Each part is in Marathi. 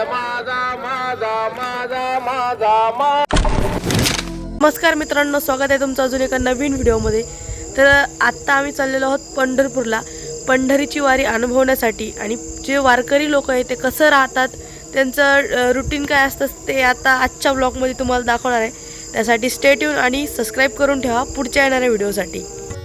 माझा माझा माझा माझा मा नमस्कार मित्रांनो स्वागत आहे तुमचं अजून एका नवीन व्हिडिओमध्ये. तर आत्ता आम्ही चाललेलो आहोत पंढरपूरला. पंढरीची वारी अनुभवण्यासाठी. आणि जे वारकरी लोक आहेत ते कसं राहतात त्यांचं रुटीन काय असतं ते आता आजच्या ब्लॉगमध्ये तुम्हाला दाखवणार आहे. त्यासाठी स्टेट येऊन आणि सबस्क्राईब करून ठेवा पुढच्या येणाऱ्या व्हिडिओसाठी.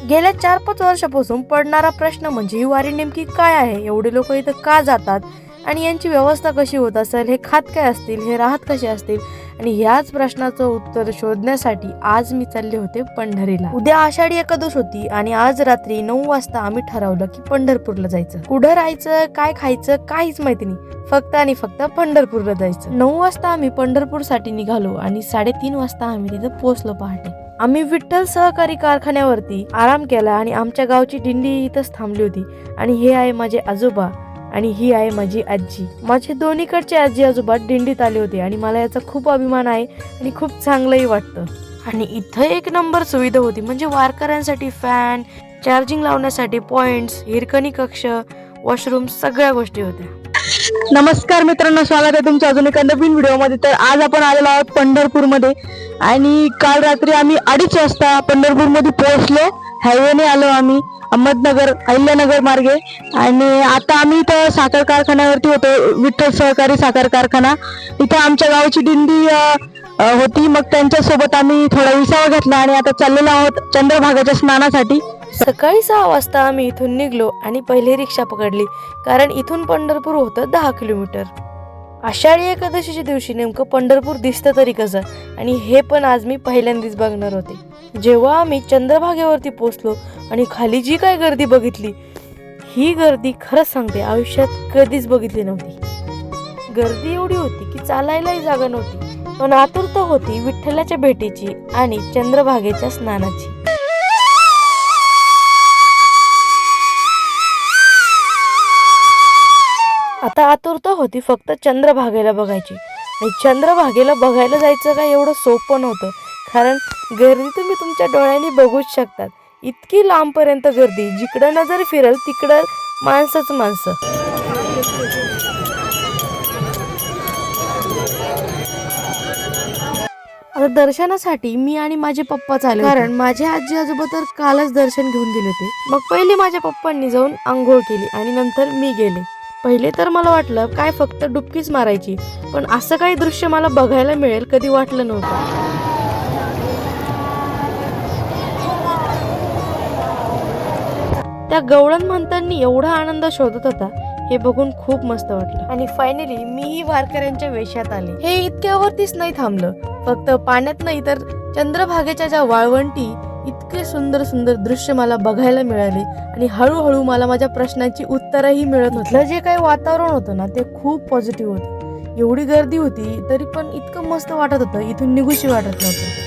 गेल्या चार पाच वर्षापासून पडणारा प्रश्न म्हणजे ही वारी नेमकी काय आहे? एवढे लोक इथं का जातात? आणि यांची व्यवस्था कशी होत असेल हे खात काय असतील हे राहत कसे असतील? आणि ह्याच प्रश्नाचं उत्तर शोधण्यासाठी आज मी चालले होते पंढरीला. उद्या आषाढी एकादश होती आणि आज रात्री नऊ वाजता आम्ही ठरवलं की पंढरपूरला जायचं. कुठं राहायचं काय खायचं काहीच माहिती नाही. फक्त आणि फक्त पंढरपूरला जायचं. नऊ वाजता आम्ही पंढरपूरसाठी निघालो आणि साडेतीन वाजता आम्ही तिथं पोहोचलो पहाटे. आम्ही विठ्ठल सहकारी कारखान्यावरती आराम केला आणि आमच्या गावची दिंडी इथंच थांबली होती. आणि हे आहे माझे आजोबा. आणि ही आहे माझी आजी. माझे दोन्हीकडचे आजी आजोबा दिंडीत आले होते आणि मला याचा खूप अभिमान आहे आणि खूप चांगलंही वाटतं. आणि इथं एक नंबर सुविधा होती म्हणजे वारकऱ्यांसाठी फॅन चार्जिंग लावण्यासाठी पॉइंट्स हिरकणी कक्ष वॉशरूम सगळ्या गोष्टी होत्या. नमस्कार मित्रांनो स्वागत आहे तुमचं अजून एका नवीन व्हिडिओमध्ये. तर आज आपण आलेलो आहोत पंढरपूरमध्ये. आणि काल रात्री आम्ही अडीच वाजता पंढरपूरमध्ये पोहोचलो. हायवेने आलो आम्ही अहमदनगर अहिल्यानगर मार्गे. आणि आता आम्ही इथं साखर कारखान्यावरती होतो विठ्ठल सहकारी साखर कारखाना. इथं आमच्या गावाची दिंडी होती. मग त्यांच्यासोबत आम्ही थोडा विसावा घेतला आणि आता चाललेलो आहोत चंद्रभागाच्या स्नानासाठी. सकाळी सहा वाजता आम्ही इथून निघलो आणि पहिली रिक्षा पकडली कारण इथून पंढरपूर होतं दहा किलोमीटर. आषाढी एकादशीच्या दिवशी नेमकं पंढरपूर दिसतं तरी कसं? आणि हे पण आज मी पहिल्यांदाच बघणार होते. जेव्हा आम्ही चंद्रभागेवरती पोचलो आणि खाली जी काय गर्दी बघितली ही गर्दी खरंच सांगते आयुष्यात कधीच बघितली नव्हती. गर्दी एवढी होती की चालायलाही जागा नव्हती. पण आतुरता होती विठ्ठलाच्या भेटीची आणि चंद्रभागेच्या स्नानाची. आता आतुरता होती फक्त चंद्रभागेला बघायची. आणि चंद्रभागेला बघायला जायचं काय एवढं सोपं नव्हतं. कारण गर्दी तुम्ही तुमच्या डोळ्यांनी बघूच शकतात. इतकी लांबपर्यंत गर्दी जिकडं नजर फिरल तिकडं माणसंच माणसं. आता दर्शनासाठी मी आणि माझे पप्पा चालले कारण माझे आजी आजोबा तर कालच दर्शन घेऊन गेले होते. मग पहिले माझ्या पप्पांनी जाऊन आंघोळ केली आणि नंतर मी गेले. पहिले तर मला वाटलं काय फक्त डुबकीच मारायची. पण असं काही दृश्य मला बघायला मिळेल कधी वाटलं नव्हतं. त्या गवळण म्हणतांनी एवढा आनंद शोधत होता हे बघून खूप मस्त वाटलं. आणि फायनली मीही वारकऱ्यांच्या वेशात आले. हे इतक्यावरतीच नाही थांबलं. फक्त पाण्यात नाही तर चंद्रभागेच्या ज्या वाळवंटी इतके सुंदर सुंदर दृश्य मला बघायला मिळाले आणि हळूहळू मला माझ्या प्रश्नांची उत्तरंही मिळत होती. जे काही वातावरण होतं ना ते खूप पॉझिटिव्ह होतं. एवढी गर्दी होती तरी पण इतकं मस्त वाटत होतं इथून निघूशी वाटत नव्हतं.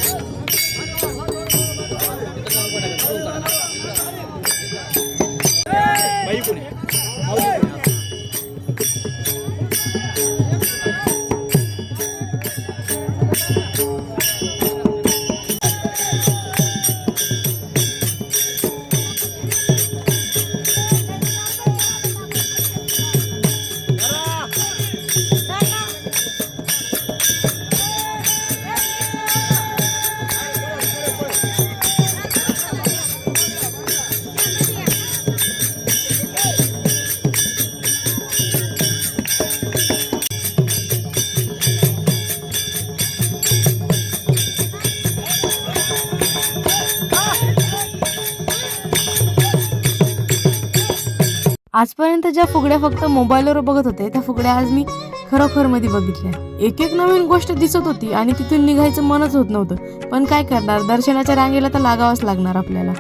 आजपर्यंत ज्या फुगड्या फक्त मोबाईलवर बघत होते त्या फुगड्या आज मी खरोखरमध्ये बघितल्या. एक एक नवीन गोष्ट दिसत होती आणि तिथून निघायचं मनच होत नव्हतं. पण काय करणार? दर्शनाच्या रांगेला तर लागावंच लागणार आपल्याला.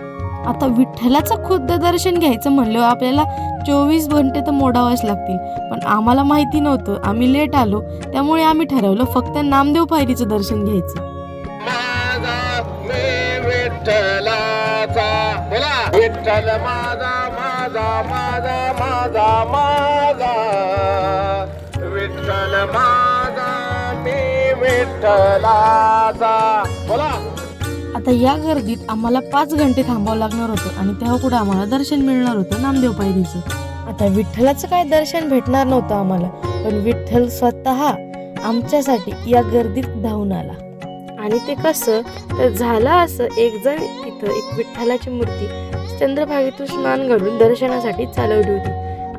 आता विठ्ठलाचं खुद्द दर्शन घ्यायचं म्हणलं आपल्याला चोवीस घंटे तर मोडावंच लागतील. पण आम्हाला माहिती नव्हतं. आम्ही लेट आलो. त्यामुळे आम्ही ठरवलं फक्त नामदेव पायरीचं दर्शन घ्यायचं. विठ्ठल माझा माझा माझा माझा माझा विठ्ठल माझा मी विठ्ठलाचा. बोला. आता या गर्दीत आम्हाला पाच घंटे थांबावं लागणार होतं आणि तेव्हा कुठं आम्हाला दर्शन मिळणार होतं नामदेव पायरीचं. आता विठ्ठलाचं काय दर्शन भेटणार नव्हतं आम्हाला पण विठ्ठल स्वतः आमच्यासाठी या गर्दीत धावून आला. आणि ते कसं? तर झालं असं एक जण इथं एक विठ्ठलाची मूर्ती चंद्रभागेतून स्नान घडून दर्शनासाठी चालवली होती.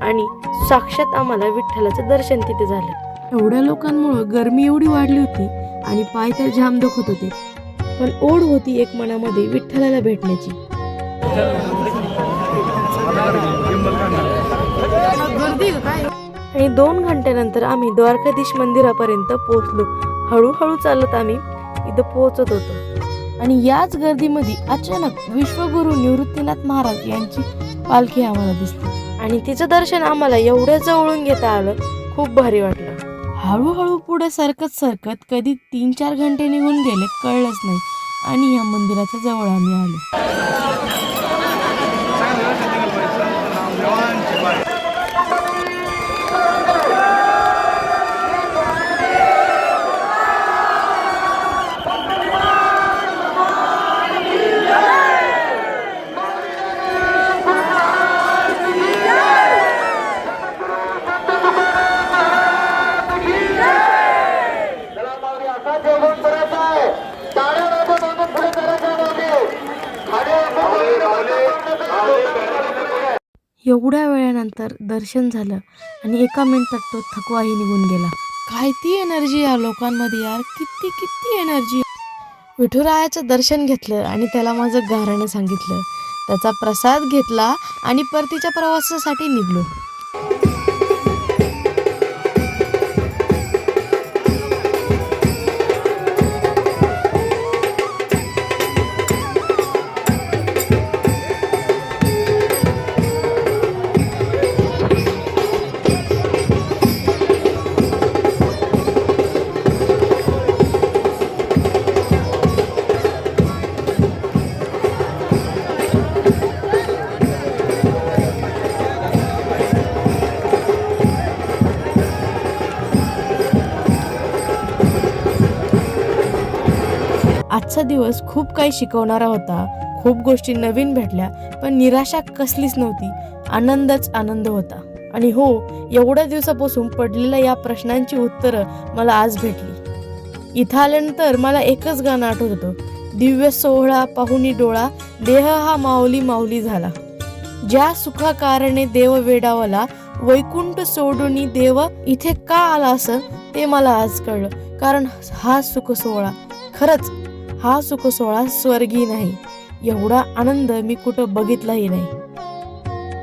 आणि साक्षात आम्हाला विठ्ठलाचं दर्शन तिथे झालं. एवढ्या लोकांमुळं गरमी एवढी वाढली होती आणि पाय तर जाम दुखत होते. पण ओढ होती एक मनामध्ये विठ्ठलाला भेटण्याची. आणि दोन घंट्यानंतर आम्ही द्वारकाधीश मंदिरापर्यंत पोहोचलो. हळूहळू चालत आम्ही इथं पोहोचत होतो. आणि याच गर्दीमध्ये अचानक विश्वगुरु निवृत्तीनाथ महाराज यांची पालखी आम्हाला दिसली. आणि तिचं दर्शन आम्हाला एवढ्या जवळून घेता आलं खूप भारी वाटलं. हळूहळू पुढे सरकत सरकत कधी तीन चार घंटे निघून गेले कळलंच नाही. आणि या मंदिराच्या जवळ आम्ही आलो. एवढ्या वेळानंतर दर्शन झालं आणि एका मिनिटात तो थकवाही निघून गेला. काय ती एनर्जी या लोकांमध्ये यार. किती किती एनर्जी विठुरायाचं दर्शन घेतलं आणि त्याला माझं गाराणं सांगितलं. त्याचा प्रसाद घेतला आणि परतीच्या प्रवासासाठी निघलो. आजचा दिवस खूप काही शिकवणारा होता. खूप गोष्टी नवीन भेटल्या पण निराशा कसलीच नव्हती. आनंदच आनंद होता. आणि हो एवढ्या दिवसापासून पडलेल्या या प्रश्नांची उत्तरं मला आज भेटली. इथं आल्यानंतर मला एकच गाणं आठवत होतं. दिव्य सोहळा पाहुणी डोळा देह हा माऊली माऊली झाला. ज्या सुखा कारणे देव वेडावला वैकुंठ सोडून देव इथे का आला असं ते मला आज कळलं. कारण हा सुख सोहळा खरंच हा सुखसोहळा स्वर्गीय नाही. एवढा आनंद मी कुठं बघितलाही नाही.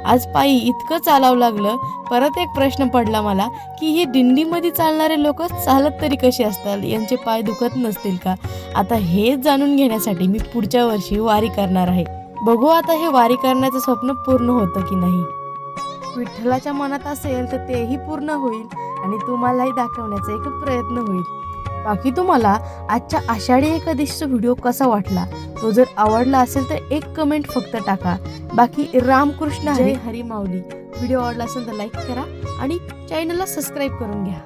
आज पायी इतकं चालावं लागलं परत एक प्रश्न पडला मला की हे दिंडीमध्ये चालणारे लोक चालत तरी कसे असतात? यांचे पाय दुखत नसतील का? आता हेच जाणून घेण्यासाठी मी पुढच्या वर्षी वारी करणार आहे. बघू आता हे वारी करण्याचं स्वप्न पूर्ण होतं की नाही. विठ्ठलाच्या मनात असेल तर तेही पूर्ण होईल आणि तुम्हालाही दाखवण्याचा एक प्रयत्न होईल. बाकी तुम्हाला आजच्या आषाढी एकादशीचा व्हिडिओ कसा वाटला? तो जर आवडला असेल तर एक कमेंट फक्त टाका. बाकी रामकृष्ण हरी हरी माऊली व्हिडिओ आवडला असेल तर लाईक करा आणि चॅनलला सबस्क्राईब करून घ्या.